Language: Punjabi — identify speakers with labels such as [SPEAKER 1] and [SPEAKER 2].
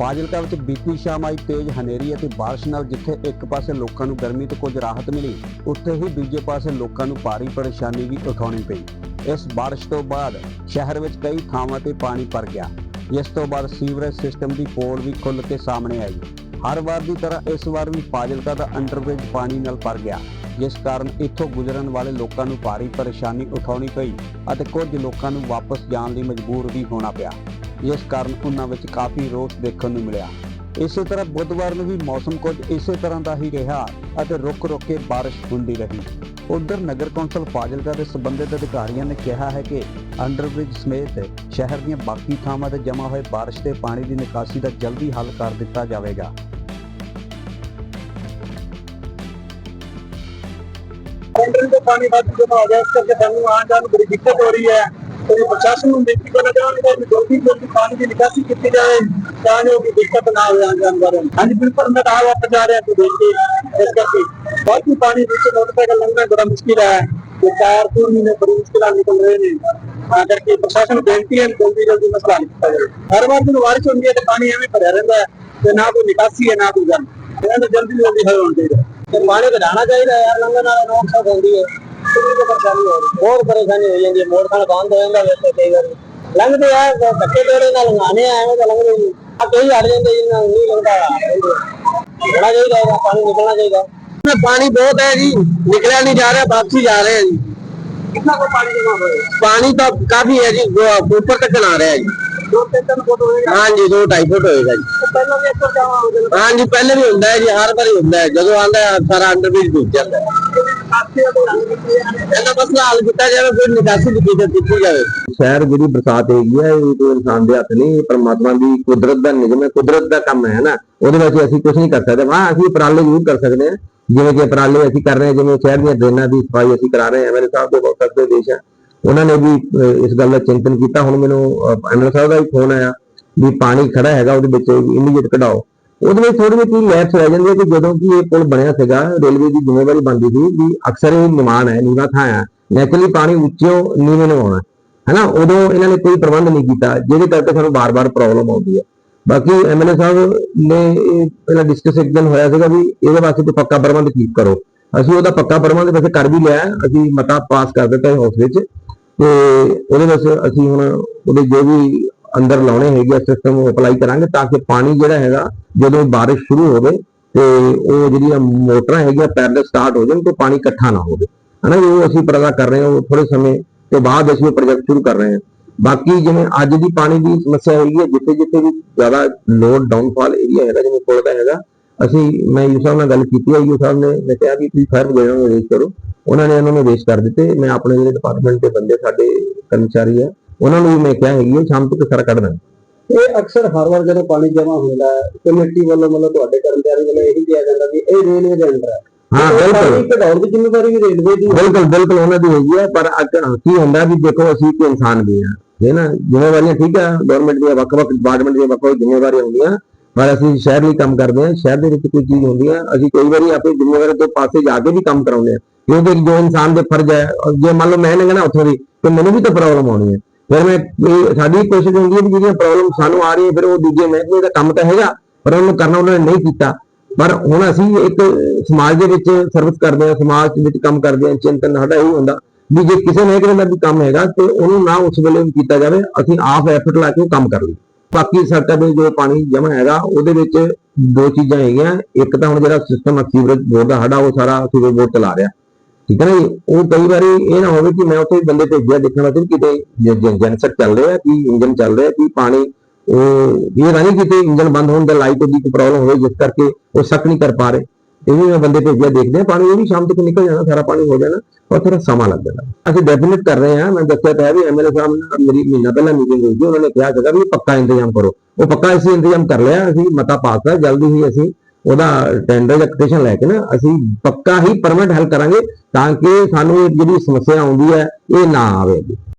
[SPEAKER 1] ਫਾਜ਼ਿਲਕਾ ਵਿੱਚ ਬੀਤੀ ਸ਼ਾਮ ਆਈ ਤੇਜ਼ ਹਨੇਰੀ ਅਤੇ ਬਾਰਿਸ਼ ਨਾਲ ਜਿੱਥੇ ਇੱਕ ਪਾਸੇ ਲੋਕਾਂ ਨੂੰ ਗਰਮੀ ਤੋਂ ਕੁਝ ਰਾਹਤ ਮਿਲੀ, ਉੱਥੇ ਹੀ ਦੂਜੇ ਪਾਸੇ ਲੋਕਾਂ ਨੂੰ ਭਾਰੀ ਪਰੇਸ਼ਾਨੀ ਵੀ ਉਠਾਉਣੀ ਪਈ। ਇਸ ਬਾਰਿਸ਼ ਤੋਂ ਬਾਅਦ ਸ਼ਹਿਰ ਵਿੱਚ ਕਈ ਥਾਵਾਂ ਤੇ ਪਾਣੀ ਭਰ ਗਿਆ। ਜਿਸ ਤੋਂ ਬਾਅਦ ਸੀਵਰੇਜ ਸਿਸਟਮ ਦੀ ਪੋਲ ਵੀ ਖੁੱਲ੍ਹ ਕੇ ਸਾਹਮਣੇ ਆਈ। ਹਰ ਵਾਰ ਦੀ ਤਰ੍ਹਾਂ ਇਸ ਵਾਰ ਵੀ ਫਾਜ਼ਿਲਕਾ ਦਾ ਅੰਡਰਬ੍ਰਿਜ ਪਾਣੀ ਨਾਲ ਭਰ ਗਿਆ, ਜਿਸ ਕਾਰਨ ਇੱਥੋਂ ਗੁਜ਼ਰਨ ਵਾਲੇ ਲੋਕਾਂ ਨੂੰ ਭਾਰੀ ਪਰੇਸ਼ਾਨੀ ਉਠਾਉਣੀ ਪਈ ਅਤੇ ਕੁਝ ਲੋਕਾਂ ਨੂੰ ਵਾਪਸ ਜਾਣ ਲਈ ਮਜਬੂਰ ਵੀ ਹੋਣਾ ਪਿਆ। ਜਿਸ ਕਾਰਨ ਉਹਨਾਂ ਵਿੱਚ ਕਾਫੀ ਰੋਸ ਦੇਖਣ ਨੂੰ ਮਿਲਿਆ। ਇਸੇ ਤਰ੍ਹਾਂ ਬੁੱਧਵਾਰ ਨੂੰ ਵੀ ਮੌਸਮ ਕੁਝ ਇਸੇ ਤਰ੍ਹਾਂ ਦਾ ਹੀ ਰਿਹਾ ਅਤੇ ਰੁਕ-ਰੁਕ ਕੇ ਬਾਰਿਸ਼ ਹੁੰਦੀ ਰਹੀ। ਉਧਰ ਨਗਰ ਕੌਂਸਲ ਫਾਜ਼ਿਲਕਾ ਦੇ ਸੰਬੰਧਿਤ ਅਧਿਕਾਰੀਆਂ ਨੇ ਕਿਹਾ ਹੈ ਕਿ ਅੰਡਰਬ੍ਰਿਜ ਸਮੇਤ ਸ਼ਹਿਰ ਦੀਆਂ ਬਾਕੀ ਥਾਵਾਂ ਤੇ ਜਮ੍ਹਾਂ ਹੋਏ ਬਾਰਿਸ਼ ਦੇ ਪਾਣੀ ਦੀ ਨਿਕਾਸੀ ਦਾ ਜਲਦੀ ਹੱਲ ਕਰ ਦਿੱਤਾ ਜਾਵੇਗਾ।
[SPEAKER 2] ਕੰਟਰੀ ਪਾਣੀ ਵਾਧੂ ਜਮਾ ਹੋ ਗਿਆ, ਇਸ ਕਰਕੇ ਸਾਨੂੰ ਆਉਣ ਜਾਣ ਬੜੀ ਦਿੱਕਤ ਹੋ ਰਹੀ ਹੈ। ਤੇ ਪ੍ਰਸ਼ਾਸਨ ਨੂੰ ਬੇਨਤੀ ਕਰਨਾ ਚਾਹਾਂਗੇ ਕਿ ਜਲਦੀ ਜਲਦੀ ਪਾਣੀ ਦੀ ਨਿਕਾਸੀ ਕੀਤੀ ਜਾਵੇ ਤਾਂ ਜੋ ਕਿ ਦਿੱਕਤ ਨਾ ਆਵੇ ਆਉਣ ਜਾਣ ਵਾਲਿਆਂ ਨੂੰ ਹਾਂਜੀ, ਬਿਲਕੁਲ, ਮੈਂ ਤਾਂ ਆਪ ਜਾ ਰਿਹਾ ਸੀ ਦੇਖ ਕੇ, ਇਸ ਕਰਕੇ। ਬਹੁਤ ਹੀ ਪਾਣੀ ਵਿੱਚ ਮੋਟਰਸਾਈਕਲ ਲੰਘਣਾ ਬੜਾ ਮੁਸ਼ਕਿਲ ਹੈ। ਤੇ ਕਾਰ ਤੂਰ ਮਹੀਨੇ ਬੜੀ ਮੁਸ਼ਕਿਲਾਂ ਨਿਕਲ ਰਹੇ ਨੇ। ਤਾਂ ਕਰਕੇ ਪ੍ਰਸ਼ਾਸਨ ਨੂੰ ਬੇਨਤੀ ਹੈ, ਜਲਦੀ ਜਲਦੀ ਮਸਲਾ ਹੱਲ ਕੀਤਾ ਜਾਵੇ। ਹਰ ਵਾਰ ਜਦੋਂ ਬਾਰਿਸ਼ ਹੁੰਦੀ ਹੈ, ਤੇ ਪਾਣੀ ਐਵੇਂ ਭਰਿਆ ਰਹਿੰਦਾ ਹੈ ਤੇ ਨਾ ਕੋਈ ਨਿਕਾਸੀ ਹੈ, ਨਾ ਕੋਈ ਗੱਲ ਇਹਨਾਂ ਦਾ ਜਲਦੀ ਜਲਦੀ ਹੱਲ ਹੋਣਾ ਚਾਹੀਦਾ ਤੇ ਪਾਣੀ ਘਟਾਉਣਾ ਚਾਹੀਦਾ ਯਾਰ ਲੰਘਣ ਨਾਲ ਰੋਕ ਸਕ ਹੁੰਦੀ ਹੈ। ਕਿੰਨੀ ਕੁ ਪਰੇਸ਼ਾਨੀ ਹੋ ਰਹੀ ਬਹੁਤ ਪਰੇਸ਼ਾਨੀ ਹੋ ਜਾਂਦੀ ਹੈ। ਮੋਟਰਸਾਈਕਲ ਬੰਦ ਹੋ ਜਾਂਦਾ ਵੈਸੇ ਕਈ ਵਾਰ। ਲੰਘਦੇ ਆ ਧੱਕੇ ਤੇੜੇ ਨਾਲ ਲੰਘਾਣੇ ਐਵੇਂ ਤਾਂ ਲੰਘਦੇ ਨਹੀਂ। ਆ ਕਈ ਹਟ ਜਾਂਦੇ ਜਿਹਨਾਂ ਨੂੰ ਨਹੀਂ ਲੰਘਦਾ। ਹੋਣਾ ਚਾਹੀਦਾ ਇਹਦਾ ਪਾਣੀ ਨਿਕਲਣਾ ਚਾਹੀਦਾ। ਪਾਣੀ ਬਹੁਤ ਹੈ ਜੀ ਨਿਕਲਿਆ ਨਹੀਂ ਜਾ ਰਿਹਾ ਵਾਪਸੀ ਜਾ ਰਹੇ ਜੀ। ਕਿੰਨਾ ਕੋ ਪਾਣੀ ਜਮਾ ਹੋਇਆ? ਪਾਣੀ ਤਾਂ ਕਾਫੀ ਹੈ ਜੀ ਉੱਪਰ ਤੱਕ ਆ ਰਿਹਾ ਜੀ। ਦੋ ਤਿੰਨ ਤਿੰਨ ਫੁੱਟ ਹੋਏਗਾ? ਹਾਂਜੀ ਦੋ ਢਾਈ ਫੁੱਟ ਹੋਏਗਾ ਜੀ। ਪਹਿਲਾਂ ਵੀ ਇੱਕ ਜਾਵਾ ਹੋ ਜਾਂਦਾ ਹਾਂਜੀ ਪਹਿਲੇ ਵੀ ਹੁੰਦਾ ਹੈ ਜੀ ਹਰ ਵਾਰੀ ਹੁੰਦਾ ਹੈ। ਜਦੋਂ ਆਂਦਾ ਸਾਰਾ ਅੰਡਰ ਵੀ ਡੁੱਬ ਜਾਂਦਾ ਹੈ। ਇਹਦਾ ਮਸਲਾ ਹੱਲ ਕੀਤਾ ਜਾਵੇ, ਫਿਰ ਨਿਕਾਸੀ ਦੀ ਕੀਤੀ ਕੀਤੀ ਜਾਵੇ।
[SPEAKER 3] ਸ਼ਹਿਰ ਜਿਹੜੀ ਬਰਸਾਤ ਹੈਗੀ ਹੈ ਇਹ ਕੋਈ ਇਨਸਾਨ ਦੇ ਹੱਥ ਨਹੀਂ ਪਰਮਾਤਮਾ ਦੀ ਕੁਦਰਤ ਦਾ ਨਿਯਮ ਹੈ, ਕੁਦਰਤ ਦਾ ਕੰਮ ਹੈ ਨਾ। ਉਹਦੇ ਵਿੱਚ ਅਸੀਂ ਕੁਝ ਨਹੀਂ ਕਰ ਸਕਦੇ। ਹਾਂ, ਅਸੀਂ ਉਪਰਾਲੇ ਜ਼ਰੂਰ ਕਰ ਸਕਦੇ ਹਾਂ। ਜਿਵੇਂ ਕਿ ਉਪਰਾਲੇ ਅਸੀਂ ਕਰ ਰਹੇ ਹਾਂ, ਜਿਵੇਂ ਸ਼ਹਿਰ ਦੀਆਂ ਡਰੇਨਾਂ ਦੀ ਸਫ਼ਾਈ ਅਸੀਂ ਕਰਾ ਰਹੇ ਹਾਂ। ਮੇਰੇ ਸਾਹਿਬ ਦੇ ਬਹੁਤ ਕਰਦੇ ਦੇਸ਼ ਹੈ ਉਹਨਾਂ ਨੇ ਵੀ ਇਸ ਗੱਲ ਦਾ ਚਿੰਤਨ ਕੀਤਾ। ਹੁਣ ਮੈਨੂੰ ਐਮਐਲਏ ਸਾਹਿਬ ਦਾ ਵੀ ਫੋਨ ਆਇਆ ਵੀ ਪਾਣੀ ਖੜਾ ਹੈਗਾ ਉਹਦੇ ਵਿੱਚ ਇਮੀਡੀਏਟ ਕਢਾਓ। ਉਹਦੇ ਵਿੱਚ ਥੋੜੀ ਜਿਹੀ ਲੈਪਸ ਰਹਿ ਜਾਂਦੀ ਹੈ ਕਿ ਜਦੋਂ ਕਿ ਇਹ ਪੁਲ ਬਣਿਆ ਸੀਗਾ ਰੇਲਵੇ ਦੀ ਜ਼ਿੰਮੇਵਾਰੀ ਬਣਦੀ ਸੀ ਵੀ ਅਕਸਰ ਇਹ ਨਿਮਾਣ ਹੈ, ਨੀਵਾਂ ਥਾਂ ਹੈ। ਨੈਚੁਰਲੀ ਪਾਣੀ ਉੱਚੋਂ ਨੀਵੇਂ ਨੂੰ ਆਉਣਾ, ਹਨਾ? ਉਦੋਂ ਇਹਨਾਂ ਨੇ ਕੋਈ ਪ੍ਰਬੰਧ ਨਹੀਂ ਕੀਤਾ, ਜਿਹਦੇ ਕਰਕੇ ਸਾਨੂੰ ਬਾਰ-ਬਾਰ ਪ੍ਰੋਬਲਮ ਆਉਂਦੀ ਹੈ। ਬਾਕੀ ਐਮਐਲਏ ਸਾਹਿਬ ਨੇ ਪਹਿਲਾਂ ਡਿਸਕਸ ਇੱਕ ਦਿਨ ਹੋਇਆ ਸੀਗਾ ਵੀ ਇਹਦੇ ਵਾਸਤੇ ਕੋਈ ਪੱਕਾ ਪ੍ਰਬੰਧ ਕੀ ਕਰੋ। ਅਸੀਂ ਉਹਦਾ ਪੱਕਾ ਪ੍ਰਬੰਧ ਵੈਸੇ ਕਰ ਵੀ ਲਿਆ, ਅਸੀਂ ਮਤਾ ਪਾਸ ਕਰ ਦਿੱਤਾ ਹੈ ਹਾਊਸ ਵਿੱਚ। ਤੇ ਉਹਦੇ ਵਿੱਚ ਅਸੀਂ ਹੁਣ ਉਹਦੇ ਜੋ ਵੀ ਅੰਦਰ ਲਾਉਣੇ ਹੈਗੇ ਸਿਸਟਮ ਅਪਲਾਈ ਕਰਾਂਗੇ ਤਾਂ ਕਿ ਪਾਣੀ ਜਿਹੜਾ ਹੈਗਾ ਜਦੋਂ ਬਾਰਿਸ਼ ਸ਼ੁਰੂ ਹੋਵੇ ਤੇ ਉਹ ਜਿਹੜੀਆਂ ਮੋਟਰਾਂ ਹੈਗੀਆਂ ਪੈਰਲ ਸਟਾਰਟ ਹੋ ਜਾਣ ਤੇ ਪਾਣੀ ਇਕੱਠਾ ਨਾ ਹੋਵੇ। ਹਨਾ ਜੀ, ਅਸੀਂ ਪ੍ਰਦਾ ਕਰ ਰਹੇ ਹਾਂ ਉਹ ਥੋੜੇ ਸਮੇਂ ਤੋਂ ਬਾਅਦ ਅਸੀਂ ਉਹ ਪ੍ਰੋਜੈਕਟ ਸ਼ੁਰੂ ਕਰ ਰਹੇ ਹਾਂ। ਬਾਕੀ ਜਿਵੇਂ ਅੱਜ ਦੀ ਪਾਣੀ ਦੀ ਸਮੱਸਿਆ ਹੈਗੀ ਹੈ ਜਿੱਥੇ ਜਿੱਥੇ ਵੀ ਜ਼ਿਆਦਾ ਲੋਡ ਡਾਊਨਫਾਲ ਏਰੀਆ ਹੈਗਾ ਜਿਵੇਂ ਕੋਲ ਦਾ ਹੈਗਾ ਅਸੀਂ ਮੈਂ ਯੂ ਸਾਹਿਬ ਨਾਲ ਗੱਲ ਕੀਤੀ ਹੈ ਯੂ ਸਾਹਿਬ ਨੇ ਮੈਂ ਕਿਹਾ ਵੀ ਤੁਸੀਂ ਫਾਇਰ ਬ੍ਰਿਗੇਡ ਨੂੰ ਰੇਸ ਕਰੋ। ਉਹਨਾਂ ਨੇ ਇਹਨਾਂ ਨੂੰ ਰੇਸ ਕਰ ਦਿੱਤੇ। ਮੈਂ ਆਪਣੇ ਜਿਹੜੇ ਡਿਪਾਰਟਮੈਂਟ ਦੇ ਬੰਦੇ ਸਾਡੇ ਕਰਮਚਾਰੀ ਆ ਉਹਨਾਂ ਨੂੰ ਵੀ ਮੈਂ ਕਿਹਾ ਹੈਗੀ ਹੈ ਸ਼ਾਮ ਤੱਕ ਸਾਰਾ ਕੱਢ ਦੇਣਾ
[SPEAKER 2] ਇਹ ਅਕਸਰ ਹਰ ਵਾਰ ਜਦੋਂ ਪਾਣੀ ਜਮਾ ਹੁੰਦਾ ਹੈ ਕਮੇਟੀ ਵੱਲੋਂ ਮਤਲਬ ਤੁਹਾਡੇ ਕਰਮਚਾਰੀ ਵੱਲੋਂ ਇਹੀ ਕਿਹਾ ਜਾਂਦਾ ਵੀ ਇਹ ਰੇਲਵੇ ਦੇ ਅੰਡਰ ਹੈ।
[SPEAKER 3] ਹਾਂ ਬਿਲਕੁਲ।
[SPEAKER 2] ਕਢਾਉਣ ਦੀ ਜ਼ਿੰਮੇਵਾਰੀ ਵੀ ਰੇਲਵੇ ਦੀ
[SPEAKER 3] ਬਿਲਕੁਲ ਬਿਲਕੁਲ ਉਹਨਾਂ ਦੀ ਹੈਗੀ ਹੈ ਪਰ ਕੀ ਹੁੰਦਾ ਵੀ ਦੇਖੋ ਅਸੀਂ ਕੋਈ ਇਨਸਾਨ ਵੀ ਹਾਂ ਹੈ ਨਾ? ਜ਼ਿੰਮੇਵਾਰੀਆਂ ਠੀਕ ਹੈ ਗਵਰਨਮੈਂਟ ਦੀਆਂ ਵੱਖ-ਵੱਖ ਡਿਪਾਰਟਮੈਂਟ ਦੀਆਂ ਵੱਖ-ਵੱਖ ਜ਼ਿੰਮੇਵਾਰੀਆਂ ਹੁੰਦੀਆਂ ਪਰ ਅਸੀਂ ਸ਼ਹਿਰ ਲਈ ਕੰਮ ਕਰਦੇ ਹਾਂ ਸ਼ਹਿਰ ਦੇ ਵਿੱਚ ਕੋਈ ਚੀਜ਼ ਹੁੰਦੀ ਹੈ ਅਸੀਂ ਕਈ ਵਾਰੀ ਆਪਣੀ ਜ਼ਿੰਮੇਵਾਰੀ ਤੋਂ ਪਾਸੇ ਜਾ ਕੇ ਵੀ ਕੰਮ ਕਰਾਉਂਦੇ ਹਾਂ। ਕਿਉਂਕਿ ਜੋ ਇਨਸਾਨ ਦੇ ਫਰਜ਼ ਹੈ ਜੇ ਮੰਨ ਲਓ ਮੈਂ ਲੰਘਣਾ ਉੱਥੋਂ ਦੀ ਤੇ ਮੈਨੂੰ ਵੀ ਤਾਂ ਪ੍ਰੋਬਲਮ ਆਉਣੀ ਹੈ। ਫਿਰ ਮੈਂ ਸਾਡੀ ਕੋਸ਼ਿਸ਼ ਹੁੰਦੀ ਹੈ ਵੀ ਜਿਹੜੀਆਂ ਪ੍ਰੋਬਲਮ ਸਾਨੂੰ ਆ ਰਹੀ ਹੈ ਫਿਰ ਉਹ ਦੂਜੇ ਮਹਿਕਮੇ ਦਾ ਕੰਮ ਤਾਂ ਹੈਗਾ, ਪਰ ਉਹਨੂੰ ਕਰਨਾ ਉਹਨਾਂ ਨੇ ਨਹੀਂ ਕੀਤਾ। ਪਰ ਹੁਣ ਅਸੀਂ ਇੱਕ ਸਮਾਜ ਦੇ ਵਿੱਚ ਸਰਵਿਸ ਕਰਦੇ ਹਾਂ, ਸਮਾਜ ਦੇ ਵਿੱਚ ਕੰਮ ਕਰਦੇ ਹਾਂ, ਚਿੰਤਨ ਸਾਡਾ ਇਹ ਹੁੰਦਾ ਵੀ ਜੇ ਕਿਸੇ ਮਹਿਕਮੇ ਦਾ ਵੀ ਕੰਮ ਹੈਗਾ ਤੇ ਉਹਨੂੰ ਨਾ ਉਸ ਵੇਲੇ ਵੀ ਕੀਤਾ ਜਾਵੇ, ਅਸੀਂ ਆਪ ਐਫਰਟ ਲਾ ਕੇ ਉਹ ਕੰਮ ਕਰ ਲਈਏ। ਬਾਕੀ ਸੜਕਾਂ ਦੇ ਜੋ ਪਾਣੀ ਜਮ੍ਹਾਂ ਹੈਗਾ, ਉਹਦੇ ਵਿੱਚ ਦੋ ਚੀਜ਼ਾਂ ਹੈਗੀਆਂ, ਇੱਕ ਤਾਂ ਹੁਣ ਜਿਹੜਾ ਸਿਸਟਮ ਆ ਸੀਵਰੇਜ ਬੋਰਡ ਦਾ ਸਾਡਾ, ਉਹ ਸਾਰਾ ਸੀਵਰੇਜ ਬੋਰਡ ਚਲਾ ਰਿਹਾ। ਠੀਕ ਹੈ ਨਾ ਉਹ ਕਈ ਵਾਰੀ ਇਹ ਨਾ ਹੋਵੇ ਕਿ ਮੈਂ ਉੱਥੇ ਬੰਦੇ ਭੇਜਿਆ ਦੇਖਣ ਵਾਸਤੇ ਕਿਤੇ ਜਨਸਕ ਚੱਲ ਰਿਹਾ, ਕਿ ਇੰਜਨ ਚੱਲ ਰਿਹਾ, ਕਿ ਪਾਣੀ, ਉਹ ਇਹ ਨਹੀਂ ਕਿਤੇ ਇੰਜਨ ਬੰਦ ਹੋਣ ਦਾ ਲਾਈਟ ਦੀ ਕੋਈ ਪ੍ਰੋਬਲਮ ਹੋਵੇ, ਜਿਸ ਕਰਕੇ ਉਹ ਸਕ ਨਹੀਂ ਕਰ ਪਾ ਰਹੇ। ਇਹ ਵੀ ਮੈਂ ਬੰਦੇ ਭੇਜਿਆ, ਦੇਖਦੇ ਹਾਂ, ਪਾਣੀ ਇਹ ਵੀ ਸ਼ਾਮ ਤੱਕ ਨਿਕਲ ਜਾਣਾ, ਸਾਰਾ ਪਾਣੀ ਹੋ ਜਾਣਾ, ਪਰ ਥੋੜਾ ਸਮਾਂ ਲੱਗ ਜਾਣਾ। ਅਸੀਂ ਡੈਫੀਨਿਟ ਕਰ ਰਹੇ ਹਾਂ, ਮੈਂ ਦੱਸਿਆ ਤਾਂ ਹੈ ਵੀ ਐਮਐਲਏ ਸਾਹਿਬ ਨਾਲ ਮੇਰੀ ਮਹੀਨਾ ਪਹਿਲਾਂ ਮੀਟਿੰਗ ਹੋਈ ਸੀ, ਉਹਨਾਂ ਨੇ ਕਿਹਾ ਸੀਗਾ ਵੀ ਪੱਕਾ ਇੰਤਜ਼ਾਮ ਕਰੋ। ਉਹ ਪੱਕਾ ਅਸੀਂ ਇੰਤਜ਼ਾਮ ਕਰ ਲਿਆ, ਅਸੀਂ ਮਤਾ ਪਾਸ ਹੈ ਜਲਦੀ ਹੀ ਅਸੀਂ ਉਹਦਾ ਟੈਂਡਰ ਜਾਂ ਕੋਟੇਸ਼ਨ ਲੈ ਕੇ ਨਾ ਅਸੀਂ ਪੱਕਾ ਹੀ ਪਰਮਨੈਂਟ ਹੱਲ ਕਰਾਂਗੇ ਤਾਂ ਕਿ ਸਾਨੂੰ ਇਹ ਜਿਹੜੀ ਸਮੱਸਿਆ ਆਉਂਦੀ ਹੈ, ਇਹ ਨਾ ਆਵੇ